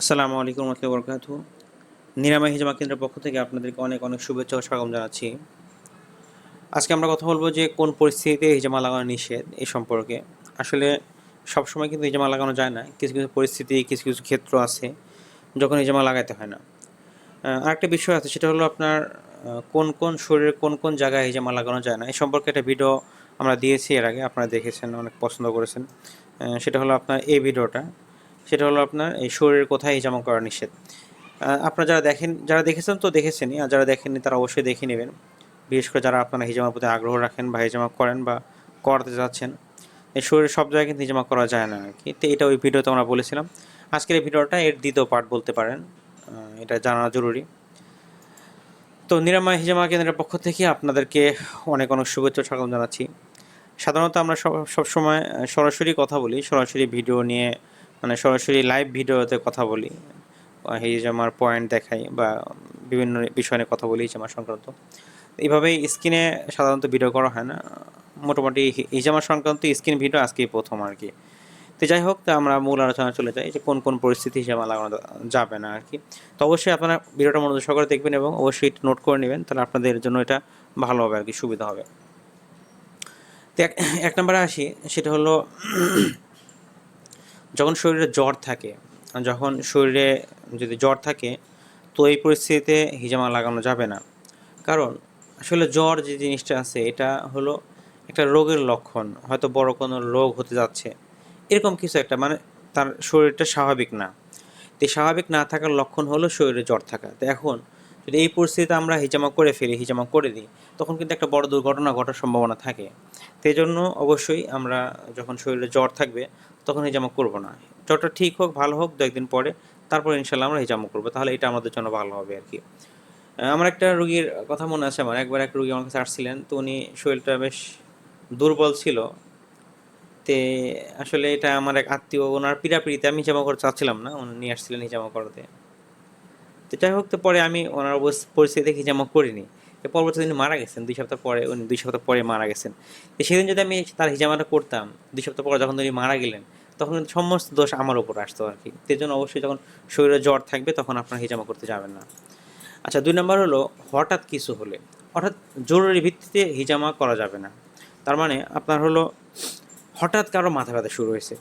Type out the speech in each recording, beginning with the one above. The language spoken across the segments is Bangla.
আসসালামু আলাইকুম রহমতুল্লাহি বরকাত নিরাময় হিজামা কেন্দ্রের পক্ষ থেকে আপনাদেরকে অনেক অনেক শুভেচ্ছা ও স্বাগত জানাচ্ছি। আজকে আমরা কথা বলব যে কোন পরিস্থিতিতে হিজামা লাগানো নিষেধ এই সম্পর্কে। আসলে সবসময় কিন্তু হিজামা লাগানো যায় না। কিছু কিছু পরিস্থিতি, কিছু কিছু ক্ষেত্র আছে যখন হিজামা লাগাতে হয় না। আরেকটা বিষয় আছে, সেটা হলো আপনার কোন কোন শরীরের কোন কোন জায়গায় হিজামা লাগানো যায় না। এই সম্পর্কে একটা ভিডিও আমরা দিয়েছি এর আগে, আপনারা দেখেছেন, অনেক পছন্দ করেছেন। সেটা হলো আপনার এই ভিডিওটা। সেটা হলো আপনার এই শরীরের কোথায় হিজামা করা নিষেধ। আপনারা যারা দেখেন, যারা দেখেছেন তো দেখেছেনই, আর যারা দেখেননি তারা অবশ্যই দেখে নেবেন। বিশেষ করে যারা আপনারা হিজামার প্রতি আগ্রহ রাখেন বা হিজামা করেন বা করাতে যাচ্ছেন, এই শরীরের সব জায়গায় কিন্তু হিজামা করা যায় না আর কি। তো এটা ওই ভিডিওতে আমরা বলেছিলাম। আজকের এই ভিডিওটা এর দ্বিতীয় পার্ট বলতে পারেন। এটা জানা জরুরি। তো নিরাময় হিজামা কেন্দ্রের পক্ষ থেকে আপনাদেরকে অনেক অনেক শুভেচ্ছা স্বাগত জানাচ্ছি। সাধারণত আমরা সব সবসময় সরাসরি কথা বলি, সরাসরি ভিডিও নিয়ে মানে সরাসরি লাইভ ভিডিওতে কথা বলি। আহ, হিজামার পয়েন্ট দেখাই বা বিভিন্ন বিষয় নিয়ে কথা বলি হিজামা সংক্রান্ত। এইভাবেই স্ক্রিনে সাধারণত ভিডিও করা হয় না। মোটামুটি হিজামা সংক্রান্ত স্ক্রিন ভিডিও আজকেই প্রথম আর কি। তো যাই হোক তা আমরা মূল আলোচনা চলে যাই যে কোন কোন পরিস্থিতি হিসাবে লাগানো যাবে না আর কি। তো অবশ্যই আপনারা ভিডিওটা মনোযোগ সহকারে দেখবেন এবং অবশ্যই এটা নোট করে নেবেন তাহলে আপনাদের জন্য এটা ভালো হবে আর কি সুবিধা হবে। তো এক নম্বরে আসি সেটা হলো যখন শরীরে জ্বর থাকে, যখন শরীরে যদি জ্বর থাকে, তো এই পরিস্থিতিতে হিজামা লাগানো যাবে না। কারণ আসলে জ্বর যে জিনিসটা আছে, এটা হলো একটা রোগের লক্ষণ, হয়তো বড় কোনো রোগ হতে যাচ্ছে। এরকম কিছু একটা মানে তার শরীরটা স্বাভাবিক না। তো স্বাভাবিক না থাকার লক্ষণ হলো শরীরে জ্বর থাকা। তো এখন যদি এই পরিস্থিতিতে আমরা হিজামা করে ফেলি, হিজামা করে দিই, তখন কিন্তু একটা বড় দুর্ঘটনা ঘটার সম্ভাবনা থাকে। তো জন্য অবশ্যই আমরা যখন শরীরে জ্বর থাকবে তখন হিজামা করব না। জ্বরটা ঠিক হোক, ভালো হোক, দু একদিন পরে তারপর ইনশাল্লাহ আমরা হিজামা করব। তাহলে এটা আমাদের জন্য ভালো হবে আর কি। আমার একটা রুগীর কথা মনে আছে আমার। একবার এক রুগী আমার কাছে আসছিলেন, তো উনি শরীরটা বেশ দুর্বল ছিল। তে আসলে এটা আমার এক আত্মীয়, ওনার পিড়াপিড়িতে আমি হিজামা করতে চাচ্ছিলাম না। উনি নিয়ে আসছিলেন হিজামা করতে। তো যাই হোক, তো পরে আমি ওনার পরিস্থিতি হিজামা করিনি। পরবর্তী দিন মারা গেছেন, দুই সপ্তাহ পরে, উনি দুই সপ্তাহ পরে মারা গেছেন। তো সেদিন যদি আমি তার হিজামাটা করতাম দুই সপ্তাহ পরে যখন উনি মারা গেলেন, তখন কিন্তু সমস্ত দোষ আমার উপর আসতো আর কি। সেই জন্য অবশ্যই যখন শরীরে জ্বর থাকবে, তখন আপনার হিজামা করতে যাবেন না। আচ্ছা দুই নম্বর হলো, হঠাৎ কিছু হলে অর্থাৎ জরুরি ভিত্তিতে হিজামা করা যাবে না। তার মানে আপনার হলো, হঠাৎ কারও মাথা ব্যথা শুরু হয়েছে।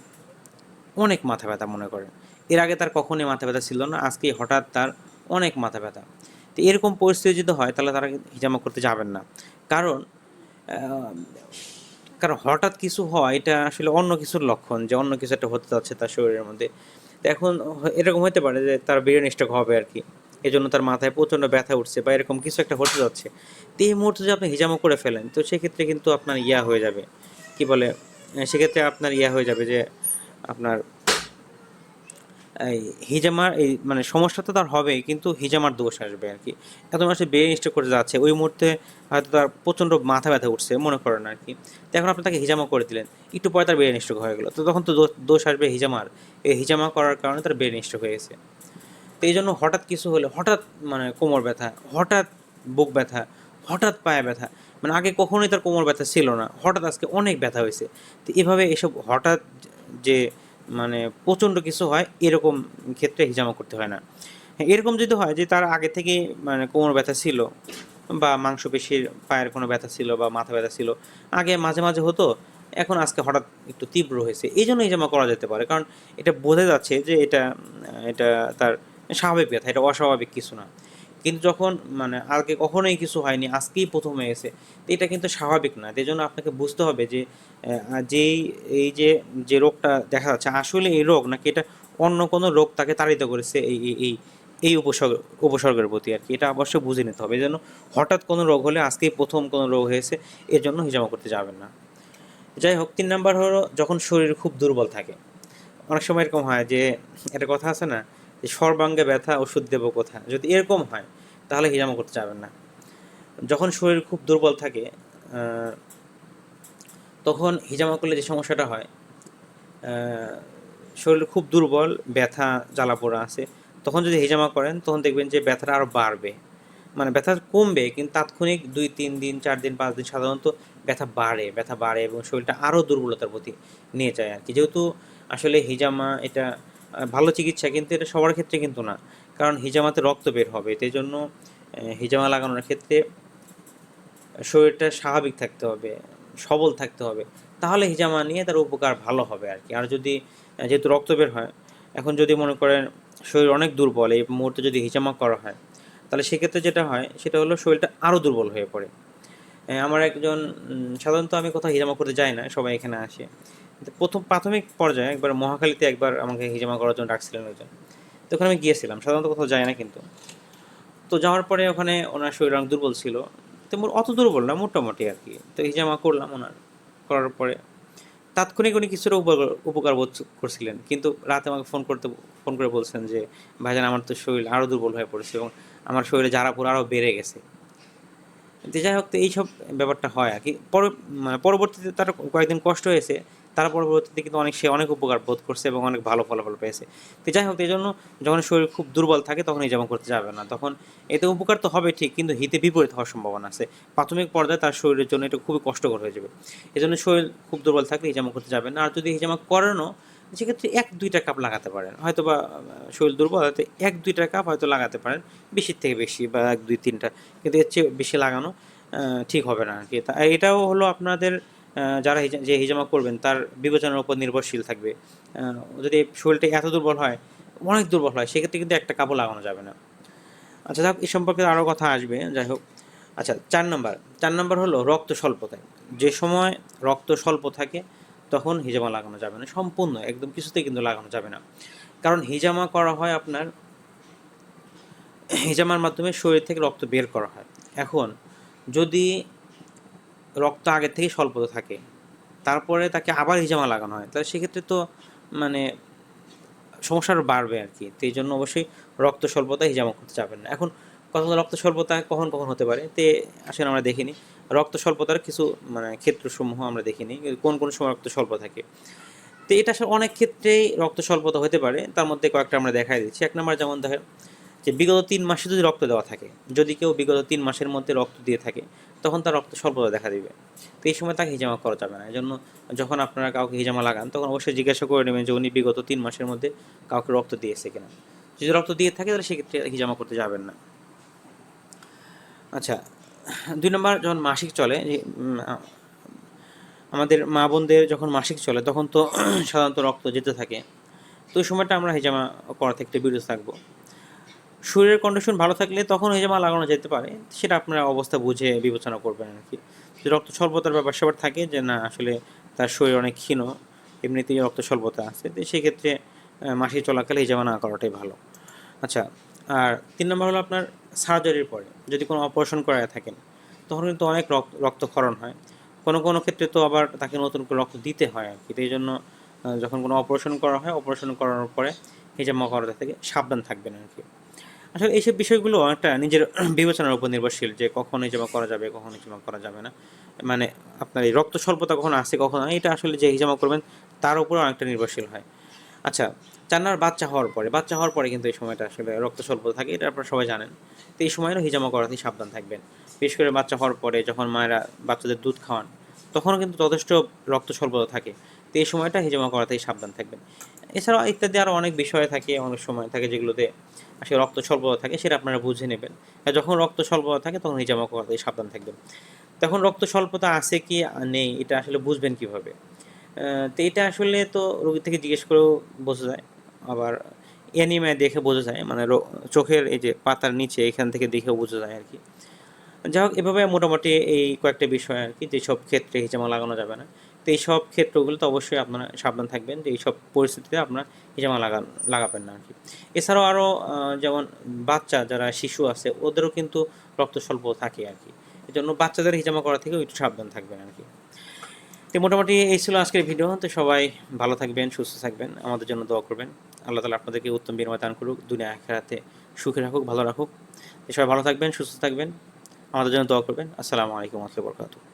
অনেক মাথা ব্যথা মনে করেন। এর আগে তার কখনোই মাথা ব্যথা ছিল না, আজকে হঠাৎ তার অনেক মাথা ব্যথা। তো এরকম পরিস্থিতি যদি হয়, তাহলে তারা হিজামা করতে যাবেন না। কারণ কারণ হঠাৎ কিছু হয় এটা আসলে অন্য কিছুর লক্ষণ যে অন্য কিছু একটা হতে যাচ্ছে তার শরীরের মধ্যে। তো এখন এরকম হতে পারে যে তার ব্রেন হবে আর কি। এই জন্য তার মাথায় প্রচণ্ড ব্যথা উঠছে বা এরকম কিছু একটা হতে যাচ্ছে। তো এই মুহূর্তে যদি আপনি হিজামা করে ফেলেন, তো সেক্ষেত্রে কিন্তু আপনার ইয়া হয়ে যাবে। কি বলে? সেক্ষেত্রে আপনার ইয়া হয়ে যাবে যে আপনার এই হিজামার, এই মানে সমস্যা তো তার হবেই, কিন্তু হিজামার দোষ আসবে আর কি। এত মাসে ব্রেন স্ট্রোক করে যাচ্ছে। ওই মুহূর্তে হয়তো তার প্রচণ্ড মাথা ব্যথা উঠছে, মনে করেন আর কি। এখন আপনি তাকে হিজামা করে দিলেন। একটু পরে তার ব্রেন স্ট্রোক হয়ে গেলো। তো তখন তো দোষ আসবে হিজামার। এই হিজামা করার কারণে তার ব্রেন স্ট্রোক হয়ে গেছে। তো এই জন্য হঠাৎ কিছু হলে, হঠাৎ মানে কোমর ব্যথা, হঠাৎ বুক ব্যথা, হঠাৎ পায়ে ব্যথা মানে আগে কখনোই তার কোমর ব্যথা ছিল না। হঠাৎ আজকে অনেক ব্যথা হয়েছে। তো এভাবে এসব হঠাৎ যে মানে প্রচণ্ড কিছু হয়, এরকম ক্ষেত্রে হিজামা করতে হয় না। এরকম যদি হয় যে তার আগে থেকে মানে কোমর ব্যথা ছিল বা মাংসপেশির পায়ের কোনো ব্যথা ছিল বা মাথা ব্যথা ছিল, আগে মাঝে মাঝে হতো, এখন আজকে হঠাৎ একটু তীব্র হয়েছে। এই জন্য হিজামা করা যেতে পারে, কারণ এটা বোঝা যাচ্ছে যে এটা এটা তার স্বাভাবিক ব্যথা, এটা অস্বাভাবিক কিছু না। কিন্তু যখন মানে আগে কখনোই কিছু হয়নি, আজকেই প্রথম হয়ে গেছে তো এটা কিন্তু স্বাভাবিক না এই জন্য আপনাকে বুঝতে হবে যে যেই, এই যে যে রোগটা দেখা যাচ্ছে, আসলে এই রোগ নাকি এটা অন্য কোনো রোগ তাকে তাড়িত করেছে এই এই এই উপসর্গ, উপসর্গের প্রতি আর কি। এটা অবশ্যই বুঝে নিতে হবে এই জন্য হঠাৎ কোনো রোগ হলে আজকেই প্রথম কোনো রোগ হয়েছে, এর জন্য হিজামা করতে যাবেন না। যাই হোক, তিন নাম্বার হলো যখন শরীর খুব দুর্বল থাকে। অনেক সময় এরকম হয় যে, একটা কথা আছে না, যে সর্বাঙ্গে ব্যথা ওষুধ দেবো কোথা যদি এরকম হয় তাহলে হিজামা করতে যাবেন না? যখন শরীর খুব দুর্বল থাকে তখন হিজামা করলে যে সমস্যাটা হয় শরীর খুব দুর্বল, ব্যথা জ্বালা পোড়া আছে, তখন যদি হিজামা করেন, তখন দেখবেন যে ব্যথাটা আরও বাড়বে। মানে ব্যথা কমবে, কিন্তু তাৎক্ষণিক দুই, তিন দিন, চার দিন, পাঁচ দিন সাধারণত ব্যথা বাড়ে ব্যথা বাড়ে এবং শরীরটা আরও দুর্বলতার প্রতি নিয়ে যায় আর কি যেহেতু আসলে হিজামা এটা ভালো চিকিৎসা, কিন্তু এটা সবার ক্ষেত্রে কিন্তু না। কারণ হিজামাতে রক্ত বের হবে এই জন্য হিজামা লাগানোর ক্ষেত্রে শরীরটা স্বাভাবিক থাকতে হবে, সবল থাকতে হবে। তাহলে হিজামা নিয়ে তার উপকার ভালো হবে আর কি আর যদি যেহেতু রক্ত বের হয়, এখন যদি মনে করেন শরীর অনেক দুর্বল, এই মুহূর্তে যদি হিজামা করা হয়, তাহলে সেক্ষেত্রে যেটা হয়, সেটা হলো শরীরটা আরও দুর্বল হয়ে পড়ে। আমার একজন সাধারণত আমি কোথাও হিজামা করতে যাই না, সবাই এখানে আসে। প্রথম, প্রাথমিক পর্যায়ে একবার মহাখালীতে একবার আমাকে হিজামা করার জন্য ডাকছিলেন একজন। তো ওখানে আমি গিয়েছিলাম, সাধারণত কোথাও যাই না কিন্তু। তো যাওয়ার পরে ওখানে ওনার শরীর অনেক দুর্বল ছিল। তো অত দুর্বল না, মোটামুটি আর কি। তো হিজামা করলাম ওনার, করার পরে তাৎক্ষণিক উনি কিছুটা উপকার উপকার বোধ করছিলেন। কিন্তু রাতে আমাকে ফোন করতে, ফোন করে বলছেন যে, ভাইজান, আমার তো শরীর আরও দুর্বল হয়ে পড়েছে এবং আমার শরীরে জ্বালাপুর আরও বেড়ে গেছে। যাই হোক, তো এইসব ব্যাপারটা হয় আর কি। পর মানে পরবর্তীতে তার কয়েকদিন কষ্ট হয়েছে। তার পরবর্তীতে কিন্তু অনেক সে অনেক উপকার বোধ করছে এবং অনেক ভালো ফলাফল পেয়েছে। তো যাই হোক এই জন্য যখন শরীর খুব দুর্বল থাকে, তখন এই যেমন করতে যাবে না। তখন এতে উপকার তো হবে ঠিক, কিন্তু হিতে বিপরীত হওয়ার সম্ভাবনা আছে। প্রাথমিক পর্যায়ে তার শরীরের জন্য এটা খুবই কষ্টকর হয়ে যাবে। এই জন্য শরীর খুব দুর্বল থাকলে হিজামা করতে যাবে না। আর যদি হিজামা করানো সেক্ষেত্রে এক, দুইটা কাপ লাগাতে পারেন। হয়তো বা শরীর দুর্বল, হয়তো এক, দুইটা কাপ হয়তো লাগাতে পারেন। বেশির থেকে বেশি বা এক, দুই, তিনটা। কিন্তু এর চেয়ে বেশি লাগানো ঠিক হবে না আর কি তা এটাও হলো আপনাদের যারা যে হিজামা করবেন, তার বিবেচনার উপর নির্ভরশীল থাকবে। যদি শরীরটা এত দুর্বল হয়, অনেক দুর্বল হয়, সেক্ষেত্রে কিন্তু একটা কাপড় লাগানো যাবে না। আচ্ছা যাক এই সম্পর্কে আরও কথা আসবে, যাই হোক। আচ্ছা চার নম্বর। চার নম্বর হলো রক্ত স্বল্পতায় যে সময় রক্ত স্বল্প থাকে, তখন হিজামা লাগানো যাবে না। সম্পূর্ণ, একদম কিছুতেই কিন্তু লাগানো যাবে না। কারণ হিজামা করা হয় আপনার, হিজামার মাধ্যমে শরীর থেকে রক্ত বের করা হয়। এখন, যদি রক্ত আগের থেকে স্বল্পতা থাকে। তারপরে তাকে আবার হিজামা লাগানো হয়। তাহলে সেক্ষেত্রে তো মানে সমস্যা আরও বাড়বে আর কি তো এই জন্য অবশ্যই রক্ত স্বল্পতা হিজামা করতে যাবেন না। এখন কথা রক্ত স্বল্পতা কখন কখন হতে পারে? তে আসলে আমরা দেখিনি রক্ত স্বল্পতার কিছু মানে ক্ষেত্রসমূহ আমরা দেখিনি কোন কোন সময় রক্ত স্বল্প থাকে। তো এটা আসলে অনেক ক্ষেত্রেই রক্ত স্বল্পতা হতে পারে। তার মধ্যে কয়েকটা আমরা দেখাই দিচ্ছি। এক নম্বর যেমন দেখেন যে বিগত তিন মাসে যদি রক্ত দেওয়া থাকে, যদি কেউ বিগত তিন মাসের মধ্যে রক্ত দিয়ে থাকে, তখন তার রক্ত স্বল্পতা দেখা দিবে। তো এই সময় তাকে হিজামা করা যাবে না। এই জন্য যখন আপনারা কাউকে হিজামা লাগান, তখন অবশ্যই জিজ্ঞাসা করে নেবেন যে উনি বিগত তিন মাসের মধ্যে কাউকে রক্ত দিয়েছে কিনা। যদি রক্ত দিয়ে থাকে, তাহলে সেক্ষেত্রে হিজামা করতে যাবেন না। আচ্ছা দুই নম্বর যখন মাসিক চলে আমাদের মা বোনদের যখন মাসিক চলে, তখন তো সাধারণত রক্ত যেতে থাকে। তো ওই সময়টা আমরা হিজামা করা থেকে বিরত থাকব। শরীরের কন্ডিশন ভালো থাকলে তখন হিজামা লাগানো যেতে পারে। সেটা আপনারা অবস্থা বুঝে বিবেচনা করবেন আর কি। রক্ত স্বল্পতার ব্যাপার স্যাপার থাকে যে না, আসলে তার শরীর অনেক ক্ষীণ, এমনিতেই রক্ত স্বল্পতা আছে, তো সেক্ষেত্রে মাসিক চলাকালে হিজামা না করাটাই ভালো। আচ্ছা আর তিন নম্বর হলো আপনার সার্জারির পরে যদি কোনো অপারেশন করায় থাকেন, তখন কিন্তু অনেক রক্ত রক্তক্ষরণ হয়। কোনো কোনো ক্ষেত্রে তো আবার তাকে নতুন করে রক্ত দিতে হয় আর কি। এই জন্য যখন কোনো অপারেশন করা হয় অপারেশন করানোর পরে হিজামা করাতে থেকে সাবধান থাকবেন আর কি। আসলে এইসব বিষয়গুলো একটা নিজের বিবেচনার উপর নির্ভরশীল যে কখন হিজামা করা যাবে, কখন হিজামা করা যাবে না। মানে আপনার এই রক্ত স্বল্পতা কখন আসে কখন এটা আসলে যে হিজামা করবেন তার উপর অনেকটা নির্ভরশীল হয়। আচ্ছা চার নম্বর বাচ্চা হওয়ার পরে, বাচ্চা হওয়ার পরে কিন্তু এই সময়টা আসলে রক্ত স্বল্পতা থাকে, এটা আপনারা সবাই জানেন। তো এই সময়ও হিজামা করাতেই সাবধান থাকবেন। বিশেষ করে বাচ্চা হওয়ার পরে যখন মায়েরা বাচ্চাদের দুধ খাওয়ান, তখনও কিন্তু যথেষ্ট রক্ত স্বল্পতা থাকে। তো এই সময়টা হিজামা করাতেই সাবধান থাকবেন। এছাড়াও ইত্যাদি আরও অনেক বিষয় থাকে, অনেক সময় থাকে যেগুলোতে আসলে রক্ত স্বল্পতা থাকে সেটা আপনারা বুঝে নেবেন। যখন রক্ত স্বল্পতা থাকে, তখন হিজামা করাতেই সাবধান থাকবেন। তখন রক্ত স্বল্পতা আছে কি নেই, এটা আসলে বুঝবেন কীভাবে? তো এটা আসলে তো রোগী থেকে জিজ্ঞেস করেও বোঝা যায়। আবার অ্যানিমিয়া দেখে বোঝা যায় মানে চোখের এই যে পাতার নিচে এখান থেকে দেখেও বোঝা যায় আর কি। যাই হোক, এভাবে মোটামুটি এই কয়েকটা বিষয় আর কি, যেসব ক্ষেত্রে হিজামা লাগানো যাবে না। তো এই সব ক্ষেত্রগুলোতে অবশ্যই আপনারা সাবধান থাকবেন যে এইসব পরিস্থিতিতে আপনার হিজামা লাগান লাগাবেন না আর কি এছাড়াও আরও যেমন বাচ্চা যারা শিশু আছে, ওদেরও কিন্তু রক্ত স্বল্প থাকে আর কি এই জন্য বাচ্চাদের হিজামা করা থেকেও একটু সাবধান থাকবেন আর কি তো মোটামুটি এই ছিল আজকের ভিডিও। তো সবাই ভালো থাকবেন, সুস্থ থাকবেন। আমাদের জন্য দোয়া করবেন। আল্লাহ তালা আপনাদেরকে উত্তম বিনিময় দান করুক, দুনিয়া আখেরাতে সুখে রাখুক, ভালো রাখুক। সবাই ভালো থাকবেন, সুস্থ থাকবেন। আমাদের জন্য দোয়া করবেন। আসসালামু আলাইকুম রহমতুল্লাহ বরকাতুহ।